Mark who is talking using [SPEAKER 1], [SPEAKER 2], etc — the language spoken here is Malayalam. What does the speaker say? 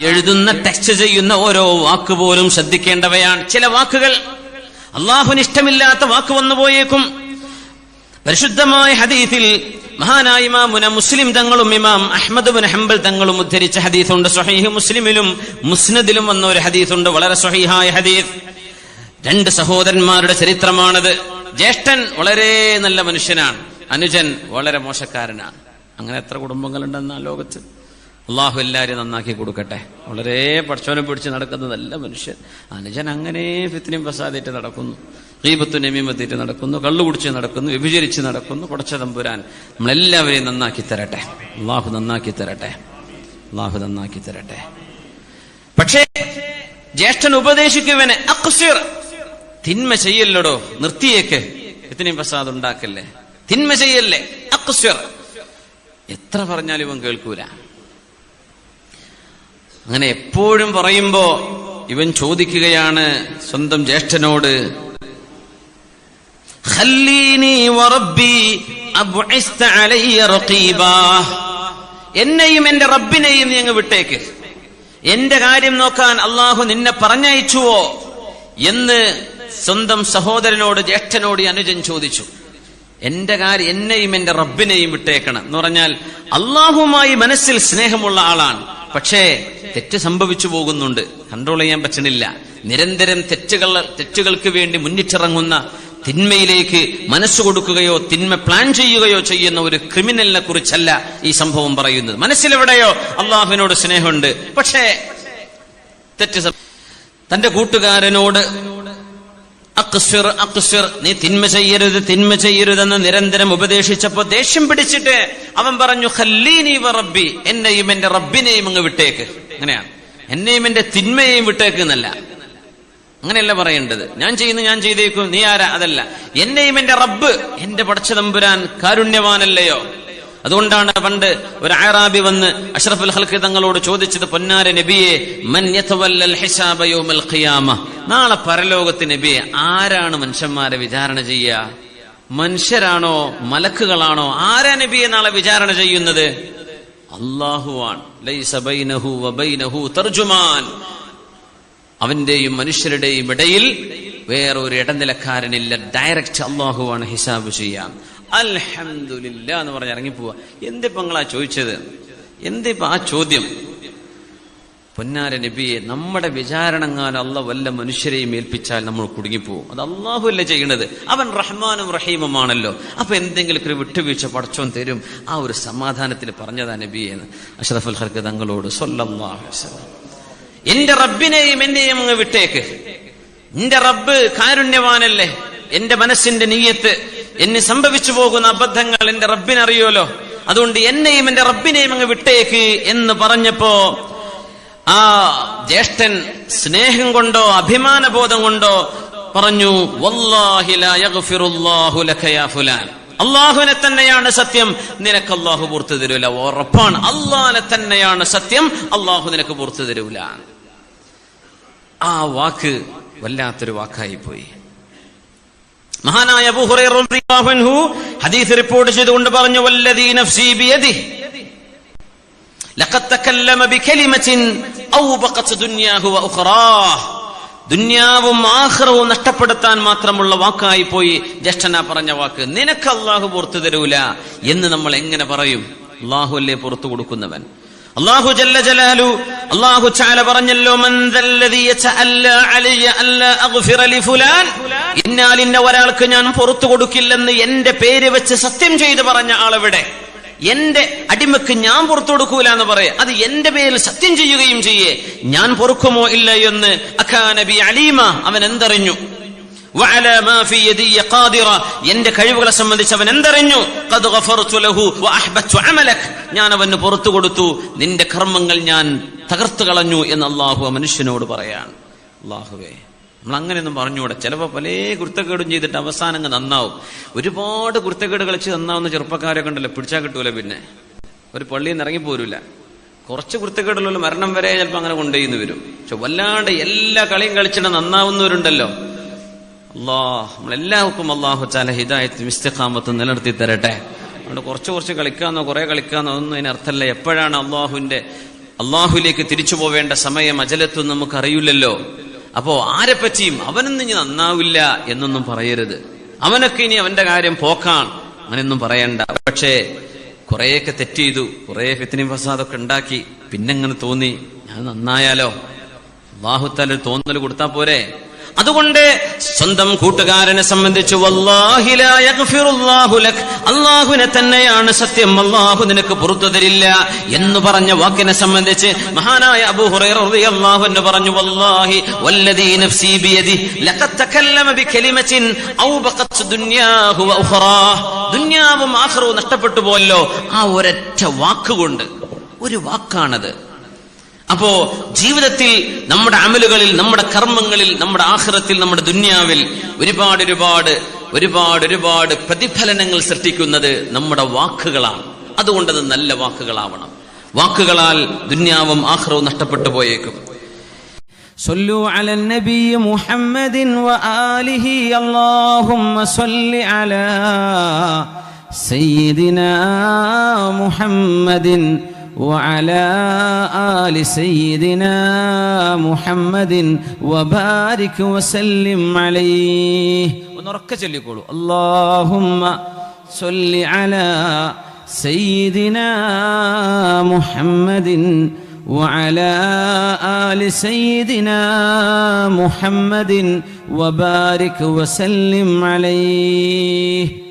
[SPEAKER 1] എഴുതുന്ന ടെക്സ്റ്റ് ചെയ്യുന്ന ഓരോ വാക്ക് പോലും ശ്രദ്ധിക്കേണ്ടവയാണ്. ചില വാക്കുകൾ അള്ളാഹുവിന് ഇഷ്ടമില്ലാത്ത വാക്ക് വന്നു പോയേക്കും. പരിശുദ്ധമായ ഹദീഫിൽ മഹാനായ ഇമാമുന മുസ്ലിം തങ്ങളും ഇമാം അഹമ്മദ് ബിൻ ഹംബൽ തങ്ങളും ഉദ്ധരിച്ച ഹദീസുണ്ട്. സൊഹീഹ് മുസ്ലിമിലും മുസ്നദിലും വന്ന ഒരു ഹദീസുണ്ട്. വളരെ സൊഹീഹായ ഹദീസ്. രണ്ട് സഹോദരന്മാരുടെ ചരിത്രമാണത്. ജ്യേഷ്ഠൻ വളരെ നല്ല മനുഷ്യനാണ്. അനുജൻ വളരെ മോശക്കാരനാണ്. അങ്ങനെ എത്ര കുടുംബങ്ങളുണ്ടെന്ന ലോകത്ത്? അള്ളാഹു എല്ലാവരെയും നന്നാക്കി കൊടുക്കട്ടെ. വളരെ പഠിച്ചോനെ പിടിച്ച് നടക്കുന്ന നല്ല മനുഷ്യൻ. അനുജൻ അങ്ങനെ ഫിത്തിനും പ്രസാദിറ്റ് നടക്കുന്നു. ദീപത്തു നമീമത്തിട്ട് നടക്കുന്നു. കള്ളു കുടിച്ച് നടക്കുന്നു. വിഭജിച്ച് നടക്കുന്നു. പടച്ച തമ്പുരാൻ നമ്മളെല്ലാവരെയും നന്നാക്കി തരട്ടെ. അള്ളാഹു നന്നാക്കി തരട്ടെ. അള്ളാഹു നന്നാക്കി തരട്ടെ. പക്ഷേ ജ്യേഷ്ഠൻ ഉപദേശിക്കുവനെ തിന്മ ചെയ്യല്ലടോ? നിർത്തിയേക്ക്. ഇത്തിനെയും പ്രസാദ് ഉണ്ടാക്കല്ലേ? തിന്മ ചെയ്യല്ലേ? എത്ര പറഞ്ഞാലും ഇവൻ കേൾക്കൂല. അങ്ങനെ എപ്പോഴും പറയുമ്പോ ഇവൻ ചോദിക്കുകയാണ് സ്വന്തം ജ്യേഷ്ഠനോട് എന്നെയും എന്റെ റബ്ബിനെയും നീ അങ്ങ് വിട്ടേക്ക്. എന്റെ കാര്യം നോക്കാൻ അള്ളാഹു നിന്നെ പറഞ്ഞയച്ചുവോ? എന്ന് സ്വന്തം സഹോദരനോട് ജ്യേഷ്ഠനോട് അനുജൻ ചോദിച്ചു. എന്റെ കാര്യം എന്നെയും എന്റെ റബ്ബിനെയും വിട്ടേക്കണം എന്ന് പറഞ്ഞാൽ അള്ളാഹുമായി മനസ്സിൽ സ്നേഹമുള്ള ആളാണ്. പക്ഷേ തെറ്റ് സംഭവിച്ചു പോകുന്നുണ്ട്. കൺട്രോൾ ചെയ്യാൻ പറ്റണില്ല. നിരന്തരം തെറ്റുകൾ തെറ്റുകൾക്ക് വേണ്ടി മുന്നിട്ടിറങ്ങുന്ന തിന്മയിലേക്ക് മനസ്സ് കൊടുക്കുകയോ തിന്മ പ്ലാൻ ചെയ്യുകയോ ചെയ്യുന്ന ഒരു ക്രിമിനലിനെ കുറിച്ചല്ല ഈ സംഭവം പറയുന്നത്. മനസ്സിലെവിടെയോ അള്ളാഹുവിനോട് സ്നേഹമുണ്ട്. പക്ഷേ തെറ്റ് തന്റെ കൂട്ടുകാരനോട് നീ തിന്മ ചെയ്യരുത് തിന്മ ചെയ്യരുതെന്ന് നിരന്തരം ഉപദേശിച്ചപ്പോ ദേഷ്യം പിടിച്ചിട്ട് അവൻ പറഞ്ഞു ഖല്ലീനി റബ്ബി എന്നെയും എന്റെ റബ്ബിനെയും അങ്ങ് വിട്ടേക്ക്. അങ്ങനെയാണ്. എന്നെയും എന്റെ തിന്മയെയും വിട്ടേക്കുന്നല്ല. അങ്ങനെയല്ല പറയേണ്ടത്. ഞാൻ ചെയ്യുന്നു ഞാൻ ചെയ്തേക്കും. നീ ആരാ? അതല്ല. എന്നെയും എന്റെ റബ്ബ് എന്റെ പടച്ച തമ്പുരാൻ കാരുണ്യവാനല്ലയോ? അതുകൊണ്ടാണ് പണ്ട് ഒരു ആറാബി വന്ന് അഷ്റഫുൽ ഹൽക്ക് തങ്ങളോട് ചോദിച്ചത് പൊന്നാര നബിയെ നാളെ പരലോകത്ത് നബിയെ ആരാണ് മനുഷ്യന്മാരെ വിചാരണ ചെയ്യുക? മനുഷ്യരാണോ? മലക്കുകളാണോ? ആരാ നബിയെ നാളെ വിചാരണ ചെയ്യുന്നത്? തർജുമാൻ. അവന്റെയും മനുഷ്യരുടെയും ഇടയിൽ വേറെ ഒരു ഇടനിലക്കാരനില്ല. ഡയറക്റ്റ് അള്ളാഹുവാണ് ഹിസാബ് ചെയ്യാം അൽഹമില്ല എന്ന് പറഞ്ഞ് ഇറങ്ങിപ്പോവാ. എന്തിപ്പോ നിങ്ങളാ ചോദിച്ചത്? എന്തിപ്പോ ആ ചോദ്യം? പൊന്നാര നബിയെ നമ്മുടെ വിചാരണങ്ങാൻ അല്ല വല്ല മനുഷ്യരെയും ഏൽപ്പിച്ചാൽ നമ്മൾ കുടുങ്ങിപ്പോവും. അത് അള്ളാഹു അല്ലേ ചെയ്യണത്? അവൻ റഹ്മാനും റഹീമുമാണല്ലോ. അപ്പൊ എന്തെങ്കിലും ഒരു വിട്ടുവീഴ്ച പടച്ചോൻ തരും. ആ ഒരു സമാധാനത്തിൽ പറഞ്ഞതാ നബിയെ അഷ്റഫുൽ ഹർക്ക് തങ്ങളോട് എന്റെ റബ്ബിനെയും എന്നെയും അങ്ങ് വിട്ടേക്ക്. എന്റെ റബ്ബ് കാരുണ്യവാനല്ലേ? എന്റെ മനസ്സിന്റെ നീയത്ത്. എന്നെ സംഭവിച്ചു പോകുന്ന അബദ്ധങ്ങൾ എന്റെ റബ്ബിനറിയോലോ അതുകൊണ്ട് എന്നെയും എന്റെ റബ്ബിനെയും അങ്ങ് വിട്ടേക്ക് എന്ന് പറഞ്ഞപ്പോ ആ ജ്യേഷ്ഠൻ സ്നേഹം കൊണ്ടോ അഭിമാനബോധം കൊണ്ടോ പറഞ്ഞു ഫുലാൻ. അള്ളാഹുവിനെ തന്നെയാണ് സത്യം. നിനക്ക് അള്ളാഹു പൂർത്തു തരൂല ഉറപ്പാണ്. അള്ളാഹിനെ തന്നെയാണ് സത്യം. അള്ളാഹു നിനക്ക് പൂർത്തു തരൂല. ആ വാക്ക് വല്ലാത്തൊരു വാക്കായി പോയി മഹാനായ ഹദീസ് റിപ്പോർട്ട് ചെയ്തുകൊണ്ട് പറഞ്ഞു വല്ലതീ നഫ്സി ബിയദിഹി ലഖത്ത് തകല്ലമ ബികലിമത്തിൻ ദുന്യാവും ആഹ്റവും നഷ്ടപ്പെടുത്താൻ മാത്രമുള്ള വാക്കായി പോയി ജ്യേഷ്ഠന പറഞ്ഞ വാക്ക്. നിനക്ക് അള്ളാഹു പുറത്തു തരൂല എന്ന് നമ്മൾ എങ്ങനെ പറയും? അള്ളാഹു അല്ലേ പുറത്തു കൊടുക്കുന്നവൻ? അള്ളാഹു ജല്ല ജലാലു അള്ളാഹു ചാല പറഞ്ഞല്ലോ "മൻ ദല്ലദീ യതഅല്ല അലയ്യ അല്ലാ അഗ്ഫിറ ലിഫുലാൻ?" ഇന്നാൽ ഇന്ന ഒരാൾക്ക് ഞാൻ പുറത്തു കൊടുക്കില്ലെന്ന് എന്റെ പേര് വെച്ച് സത്യം ചെയ്ത് പറഞ്ഞ ആളെവിടെ? എന്റെ അടിമക്ക് ഞാൻ പുറത്തു കൊടുക്കൂല എന്ന് പറയാ. അത് എന്റെ പേരിൽ സത്യം ചെയ്യുകയും ചെയ്യേ. ഞാൻ പൊറുക്കുമോ ഇല്ല എന്ന് അഖാനബി അലീമ അവൻ എന്തറിഞ്ഞു? എന്റെ കഴിവുകളെ സംബന്ധിച്ച് അവൻ എന്തറിഞ്ഞു? ഞാൻ അവന് പുറത്തു കൊടുത്തു. നിന്റെ കർമ്മങ്ങൾ ഞാൻ തകർത്തു കളഞ്ഞു എന്ന് അള്ളാഹു മനുഷ്യനോട് പറയാണ്. അള്ളാഹുവേ നമ്മൾ അങ്ങനെയൊന്നും പറഞ്ഞുകൂടെ. ചിലപ്പോൾ പല കുരുത്തക്കേടും ചെയ്തിട്ട് അവസാനം അങ്ങ് നന്നാവും. ഒരുപാട് കുരുത്തക്കേട് കളിച്ച് നന്നാവുന്ന ചെറുപ്പക്കാരൊക്കെ ഉണ്ടല്ലോ പിടിച്ചാൽ കിട്ടൂല പിന്നെ. ഒരു പള്ളിയിൽ നിന്ന് ഇറങ്ങിപ്പോരൂല കുറച്ച് കുരുത്തക്കേടുള്ള മരണം വരെ ചിലപ്പോൾ അങ്ങനെ കൊണ്ടുപോയിന്ന് വരും. പക്ഷെ വല്ലാണ്ട് എല്ലാ കളിയും കളിച്ചിട്ട് നന്നാവുന്നവരുണ്ടല്ലോ. അള്ളാഹ് നമ്മളെല്ലാവർക്കും അള്ളാഹു ചാല ഹിദായത്തും ഇസ്തിഖാമത്തും നിലനിർത്തി തരട്ടെ. അതുകൊണ്ട് കുറച്ച് കുറച്ച് കളിക്കാന്നോ കുറെ കളിക്കാന്നോ ഒന്നും അതിന് അർത്ഥമല്ല. എപ്പോഴാണ് അള്ളാഹുവിന്റെ അള്ളാഹുലേക്ക് തിരിച്ചു പോവേണ്ട സമയം അജലത്തും നമുക്കറിയില്ലല്ലോ. അപ്പോ ആരെ പറ്റിയും അവനൊന്നും ഇനി നന്നാവില്ല എന്നൊന്നും പറയരുത്. അവനൊക്കെ ഇനി അവന്റെ കാര്യം പോക്കാൻ അങ്ങനെയൊന്നും പറയണ്ട. പക്ഷേ കുറെയൊക്കെ തെറ്റ് ചെയ്തു കുറെ ഫിത്തിനും ഫസാദൊക്കെ ഉണ്ടാക്കി. പിന്നെങ്ങനെ തോന്നി. ഞാൻ നന്നായാലോ? അള്ളാഹുത്താലൊരു തോന്നൽ കൊടുത്താൽ പോരെ? അതുകൊണ്ട് സ്വന്തം കൂട്ടുകാരനെ സംബന്ധിച്ച്. അള്ളാഹുവിനെ തന്നെയാണ് സത്യം അള്ളാഹു നിനക്ക് പുറത്തു തരില്ല എന്ന് പറഞ്ഞ വാക്കിനെ സംബന്ധിച്ച് മഹാനായ അബൂ അൻഹു പറഞ്ഞു വല്ലാഹി വല്ലദീ ബിയദി ലഖദ് തകല്ലമ ദുനിയാവും നഷ്ടപ്പെട്ടു പോയല്ലോ ആ ഒരൊറ്റ വാക്കുകൊണ്ട് ഒരു വാക്കാണത് അപ്പോ ജീവിതത്തിൽ നമ്മുടെ അമലുകളിൽ നമ്മുടെ കർമ്മങ്ങളിൽ നമ്മുടെ ആഹ്റത്തിൽ നമ്മുടെ ദുന്യാവിൽ ഒരുപാട് ഒരുപാട് ഒരുപാട് ഒരുപാട് പ്രതിഫലനങ്ങൾ സൃഷ്ടിക്കുന്നത് നമ്മുടെ വാക്കുകളാണ് അതുകൊണ്ട് അത് നല്ല വാക്കുകളാവണം വാക്കുകളാൽ ദുന്യാവും ആഹ്റവും നഷ്ടപ്പെട്ടു പോയേക്കും
[SPEAKER 2] صلوا على النبي محمد وآله اللهم صل على سيدنا محمد وعلى آل سيدنا محمد وبارك وسلم عليه. ونركز اللي يقولوا اللهم صل على سيدنا محمد وعلى آل سيدنا محمد وبارك وسلم عليه.